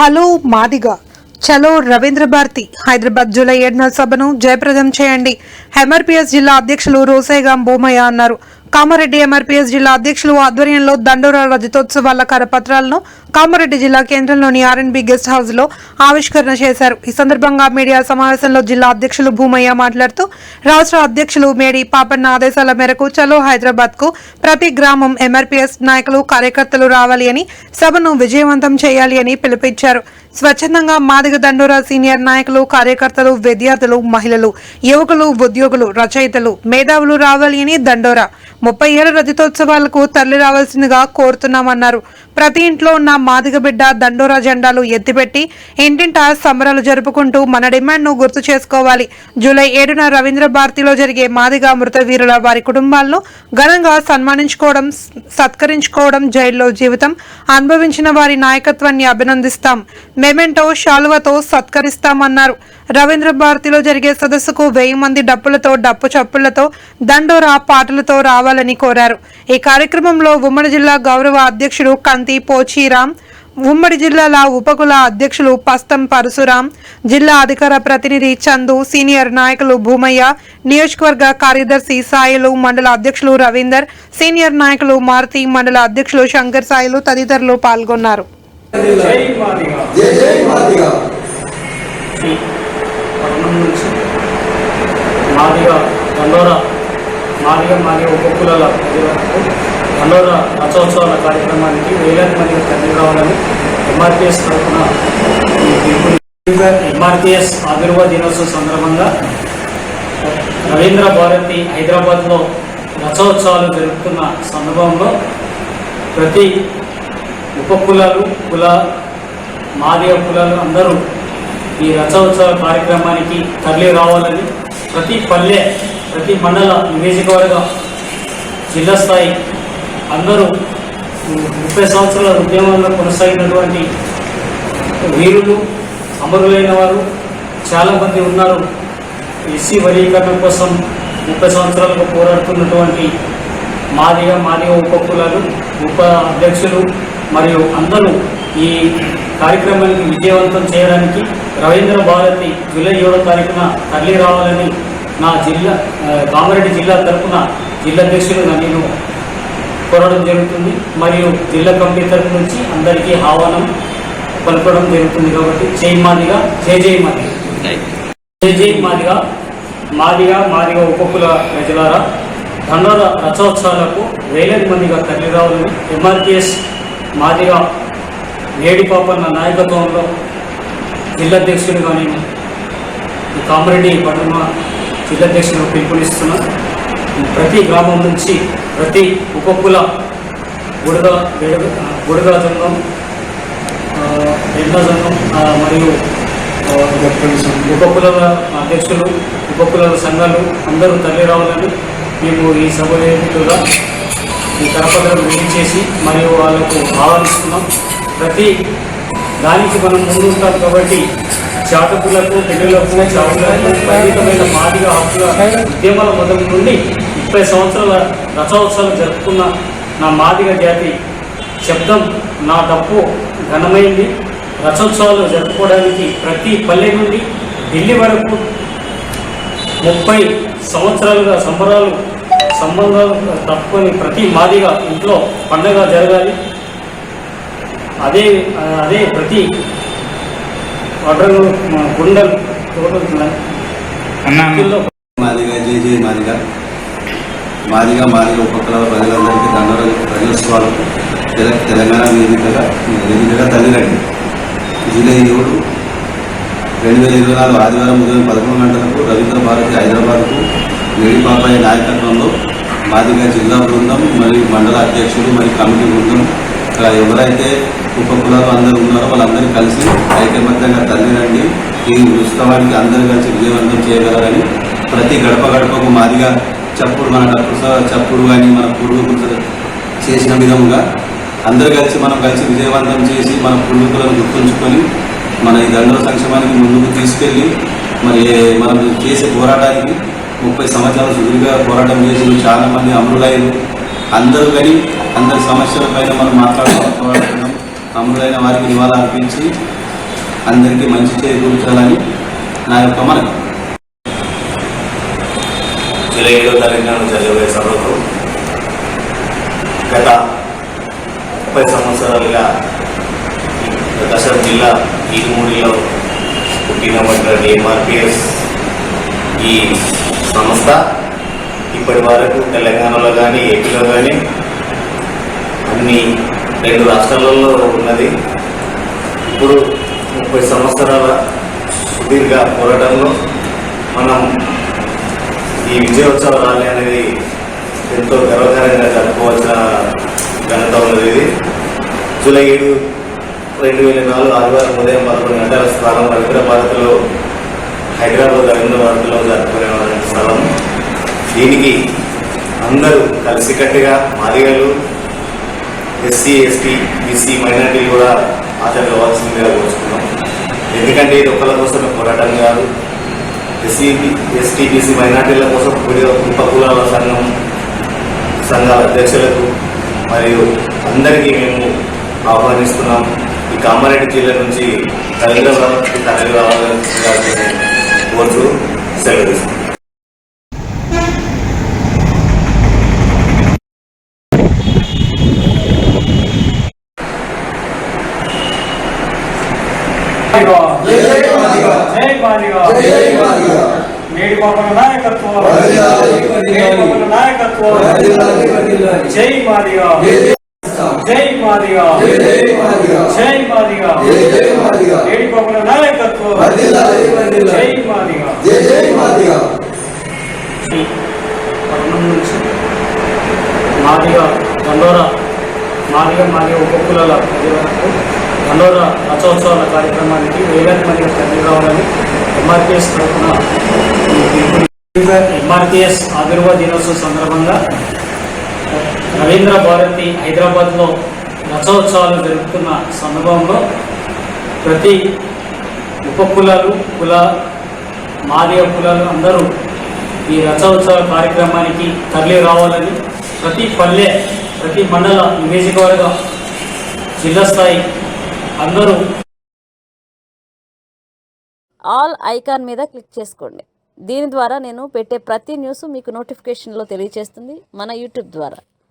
Hello Madiga. చలో Ravindra Bharati Hyderabad July ఏడున సభను జయప్రదం చేయండి. హెమర్పిఎస్ జిల్లా అధ్యక్షులు రోసేగాం బోమయ్య అన్నారు. కామారెడ్డి ఎంఆర్పీఎస్ జిల్లా అధ్యక్షులు ఆధ్వర్యంలో దండోరా రజతోత్సవాల కరపత్రాలను కామారెడ్డి జిల్లా కేంద్రంలోని ఆర్ఎన్బి గెస్ట్ హౌస్లో ఆవిష్కరణ చేశారు. ఈ సందర్భంగా మీడియా సమావేశంలో జిల్లా అధ్యక్షులు భూమయ్య మాట్లాడుతూ రాష్ట్ర అధ్యక్షులు మేడి పాపన్న ఆదేశాల మేరకు చలో హైదరాబాద్కు ప్రతి గ్రామం ఎంఆర్పీఎస్ నాయకులు కార్యకర్తలు రావాలి అని సభను విజయవంతం చేయాలి అని పిలుపించారు స్వచ్ఛందంగా మాదిగ దండోరా సీనియర్ నాయకులు కార్యకర్తలు విద్యార్థులు మహిళలు యువకులు ఉద్యోగులు రచయితలు మేధావులు రావాలి అని దండోరా ముప్పై ఏడు రజతోత్సవాలకు తరలి రావాల్సిందిగా కోరుతున్నామన్నారు. ప్రతి ఇంట్లో ఉన్న మాదిగ బిడ్డ దండోరా జెండాలు ఎత్తిపెట్టి ఇంటింటా సంబరాలు జరుపుకుంటూ మన డిమాండ్ను గుర్తు చేసుకోవాలి. జూలై ఏడున రవీంద్ర భారతిలో జరిగే మాదిగ మృతవీరుల వారి కుటుంబాలను ఘనంగా సన్మానించుకోవడం సత్కరించుకోవడం జైల్లో జీవితం. అనుభవించిన వారి నాయకత్వాన్ని అభినందిస్తాం. మెమెంటో శాలువతో సత్కరిస్తామన్నారు. రవీంద్ర భారతిలో జరిగే సదస్సుకు వెయ్యి మంది డప్పులతో డప్పు చప్పులతో దండోరా పాటలతో ఇవ్వాలని కోరారు. ఈ కార్యక్రమంలో ఉమ్మడి జిల్లా గౌరవ అధ్యక్షుడు కంతి పోచీరాం ఉమ్మడి జిల్లాల ఉపకుల అధ్యక్షులు పస్తం పరశురాం జిల్లా అధికార ప్రతినిధి చందు సీనియర్ నాయకులు భూమయ్య నియోజకవర్గ కార్యదర్శి సాయిలు మండల అధ్యక్షులు రవీందర్ సీనియర్ నాయకులు మారుతి మండల అధ్యక్షులు శంకర్ సాయిలు తదితరులు పాల్గొన్నారు. మాదిగా. జై జై మాదిగా కులాల పట్టణం రథోత్సవాల కార్యక్రమానికి వేలాది మందికి తరలి రావాలని ఎంఆర్పిఎస్ తరఫున ఎంఆర్పిఎస్ ఆవిర్భావ దినోత్సవం సందర్భంగా రవీంద్ర భారతి హైదరాబాద్లో రథోత్సవాలు జరుపుతున్న సందర్భంలో ప్రతి ఉప కులాలు కుల మాదిగ కులాలు అందరూ ఈ రథోత్సవ కార్యక్రమానికి తరలి రావాలని ప్రతి పల్లె ప్రతి మండల నియోజకవర్గ జిల్లా స్థాయి అందరూ ముప్పై సంవత్సరాల ఉద్యమంలో కొనసాగినటువంటి వీరులు అమరులైన వారు చాలామంది ఉన్నారు. ఎస్సీ వర్గీకరణ కోసం ముప్పై సంవత్సరాలకు పోరాడుతున్నటువంటి మాదిగ మాదిగ ఉప కులాలు ఉప అధ్యక్షులు మరియు అందరూ ఈ కార్యక్రమానికి విజయవంతం చేయడానికి రవీంద్ర భారతి జూలై ఏడో తారీఖున తరలి రావాలని నా జిల్లా కామారెడ్డి జిల్లా తరఫున జిల్లా అధ్యక్షులుగా నేను కోరడం జరుగుతుంది. మరియు జిల్లా కమిటీ తరఫు నుంచి అందరికీ ఆహ్వానం పలకడం జరుగుతుంది కాబట్టి జై మాదిగా జై జై మాదిగా. జై జై మాదిగా మాదిగా మాదిగా ఉపకుల ప్రజలారా. దండోర రథోత్సవాలకు వేలాది మందిగా తరలి రావాలని ఎంఆర్పిఎస్ మాదిగా వేడిపాపన్న నాయకత్వంలో జిల్లా అధ్యక్షుడిగా నేను కామరెడ్డి పట్టణ జిల్లా అధ్యక్షుడు పిలుపునిస్తున్నా ప్రతి గ్రామం నుంచి ప్రతి ఉపకుల బుడగ బుడద బుడగల సంఘం ఆ, ఎండ సంఘం మరియు ఆ, ఉపకులాల అధ్యక్షులు ఉపకుల సంఘాలు అందరూ తల్లి రావాలని మేము ఈ సభ వేదికగా ఈ కరపత్రం రిలీజ్ చేసి మరియు వాళ్ళకు ఆహ్వానిస్తున్నాం. ప్రతి దానికి మనం ముందుంటాం కాబట్టి చాటుకులకు పిల్లలకు చాటులకు పరిమితమైన మాదిగ హక్కుల ఉద్యమాల మొదటి నుండి ముప్పై సంవత్సరాల రథోత్సవాలు జరుపుకున్న నా మాదిగ జాతి శబ్దం నా డప్పు ఘనమైంది. రథోత్సవాలు జరుపుకోవడానికి ప్రతి పల్లె నుండి ఢిల్లీ వరకు ముప్పై సంవత్సరాలుగా సంబరాలు సంబంధాలు తప్పుకొని ప్రతి మాదిగా ఇంట్లో పండగ జరగాలి. అదే అదే ప్రతి వడ్రలు గుండెలు మాదిగా జై జై మాదిగా. మాదిగా మాదిగా ఉపకుల ప్రజలందరికీ దండోర ప్రజోత్సవాలకు తెల- తెలంగాణ వేదికగా వేదికగా తల్లిరండి జూలై ఏడు రెండు వేల ఇరవై నాలుగు ఆదివారం ఉదయం పదకొండు గంటలకు రవీంద్ర భారతి హైదరాబాద్కు వేడిపాపాయ నాయకత్వంలో మాదిగా జిల్లా బృందం మరియు మండల అధ్యక్షులు మరియు కమిటీ బృందం. ఇక్కడ ఎవరైతే ఉపకులాలు అందరూ ఉన్నారో వాళ్ళందరూ కలిసి ఐకమత్యంగా ఈ ఉత్సవానికి అందరూ కలిసి విజయవంతం చేయగలరని ప్రతి గడప గడపకు మాదిగా చప్పుడు మన డప్పు చప్పుడు కానీ మన పూర్వీకులు చేసిన విధముగా అందరూ కలిసి మనం కలిసి విజయవంతం చేసి మన పూర్వీకులను గుర్తుంచుకొని మన ఈ దండల సంక్షేమానికి ముందుకు తీసుకెళ్ళి మరి మనం చేసే పోరాటానికి ముప్పై సంవత్సరాలు సుదీర్ఘ పోరాటం చేసి చాలా మంది అమరులైన అందరూ కానీ అందరి సమస్యల పైన మనం మాట్లాడుతున్నాం అమరులైన వారికి నివాళులు అర్పించి అందరికీ మంచి చేకూర్చాలని నా యొక్క మనవి. జూలై ఏడో తారీఖున జరగబోయే సభకు గత ముప్పై సంవత్సరాలుగా ఈ ప్రకాశం జిల్లా ఈమూడిలో పుట్టినటువంటి ఎంఆర్పిఎస్ ఈ సంస్థ ఇప్పటి వరకు తెలంగాణలో కానీ ఏపీలో కానీ అన్ని రెండు రాష్ట్రాలలో ఉన్నది. ముప్పై సంవత్సరాల సుదీర్ఘ పోరాటంలో మనం ఈ విజయోత్సవ ర్యాలీ అనేది ఎంతో గర్వకారంగా జరుపుకోవాల్సిన ఘనత ఉన్నది ఇది. జూలై ఏడు రెండు వేల నాలుగు ఆదివారం ఉదయం పదకొండు గంటల స్థానం హైదరాబాద్లో హైదరాబాద్ రవీంద్రభారత్లో జరుపుకునే స్థలం. దీనికి అందరూ కలిసికట్టుగా మాదిగలు ఎస్సీ ఎస్టీ బీసీ మైనార్టీలు కూడా హాజరు కావాల్సిందిగా కోరుచుకున్నాం ఎందుకంటే ఇది ఒకళ్ళ కోసమే పోరాటం కాదు. ఎస్సీ ఎస్టీబీసీ మైనార్టీల కోసం కూడి ఉపకులాల సంఘం సంఘాల అధ్యక్షులకు మరియు అందరికీ మేము ఆహ్వానిస్తున్నాం. ఈ కామారెడ్డి జిల్లా నుంచి హైదరాబాద్కి తరలి రావాలని కోరుతూ సెలవు జై మాదిగా మేడి పాపల నాయకత్వం నాయకత్వం జై మాదిగా జై మాదిగా జై మాదిగా మేడి పాపల నాయకత్వం జై మాదిగా పట్టణం నుంచి మాదిగా దండోరా మాదిగా మాదిగా ఉపకులాల ప్రజలకు మనోర రథోత్సవాల కార్యక్రమానికి వేలాది మంది తరలి రావాలని ఎంఆర్పిఎస్ తరఫున ఎంఆర్పిఎస్ ఆవిర్భావ దినోత్సవం సందర్భంగా రవీంద్ర భారతి హైదరాబాద్లో రథోత్సవాలు జరుపుతున్న సందర్భంలో ప్రతి ఉప కులాలు కుల మాదిగ కులాలు అందరూ ఈ రథోత్సవ కార్యక్రమానికి తరలి రావాలని ప్రతి పల్లె ప్రతి మండల నియోజకవర్గ జిల్లా స్థాయి అందరూ ఆల్ ఐకాన్ మీద క్లిక్ చేసుకోండి. దీని ద్వారా నేను పెట్టే ప్రతి న్యూస్ మీకు నోటిఫికేషన్లో తెలియజేస్తుంది మన యూట్యూబ్ ద్వారా.